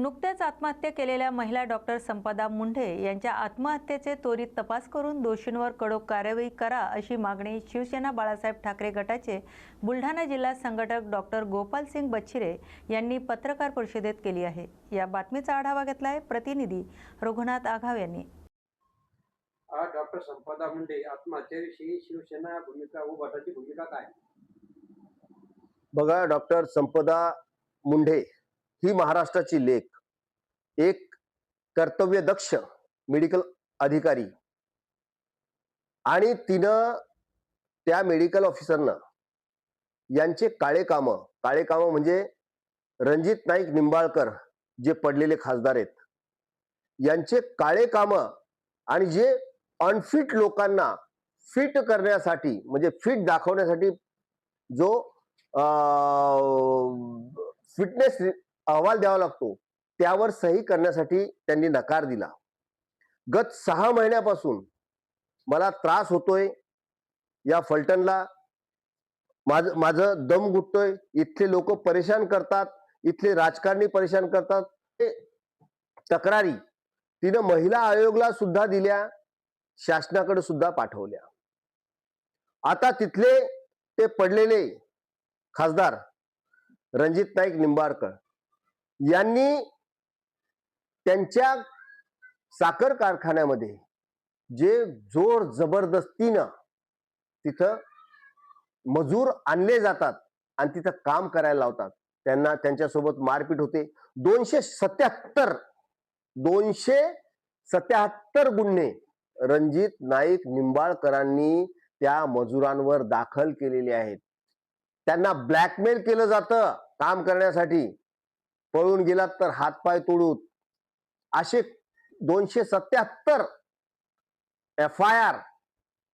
नुकत्याच आत्महत्या केलेल्या महिला डॉक्टर संपदा मुंढे यांच्या आत्महत्येचे त्वरित तपास करून दोषींवर कडक कार्यवाही करा अशी मागणी शिवसेना बाळासाहेब ठाकरे गटाचे बुलढाणा जिल्हा संघटक डॉक्टर गोपाल सिंग बच्छिरे यांनी पत्रकार परिषदेत केली आहे. या बातमीचा आढावा घेतलाय प्रतिनिधी रघुनाथ आघाव यांनी. आज डॉक्टर संपदा मुंडे आत्महत्येविषयी शिवसेना भूमिका व गटाची भूमिका काय? बघा डॉक्टर संपदा मुंढे ही महाराष्ट्राची लेख. एक कर्तव्यदक्ष मेडिकल अधिकारी. आणि तिनं त्या मेडिकल ऑफिसरनं यांचे काळे काम काळे काम म्हणजे रणजित नाईक निंबाळकर जे पडलेले खासदार आहेत यांचे काळे काम आणि जे अनफिट लोकांना फिट करण्यासाठी म्हणजे फिट दाखवण्यासाठी जो फिटनेस अहवाल द्यावा लागतो. त्यावर सही करण्यासाठी त्यांनी नकार दिला. गत सहा महिन्यापासून मला त्रास होतोय. या फलटणला माझ माझं दम गुटतोय इथले लोक परेशान करतात. इथले राजकारणी परेशान करतात. ते तक्रारी तिनं महिला आयोगला सुद्धा दिल्या. शासनाकडे सुद्धा पाठवल्या. आता तिथले ते पडलेले खासदार रणजित नाईक निंबाळकर यांनी त्यांच्या साखर कारखान्यामध्ये जे जोर जबरदस्तीनं तिथं मजूर आणले जातात आणि तिथं काम करायला लावतात. त्यांना त्यांच्यासोबत मारपीट होते. दोनशे सत्याहत्तर दोनशे सत्याहत्तर गुन्हे रणजित नाईक निंबाळकरांनी त्या मजुरांवर दाखल केलेले आहेत. त्यांना ब्लॅकमेल केलं जातं काम करण्यासाठी. पळून गेलात तर हातपाय तोडून. असे दोनशे सत्याहत्तर F I R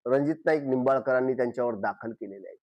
Ranjit Naik निंबाळकरांनी त्यांच्यावर दाखल केलेले आहेत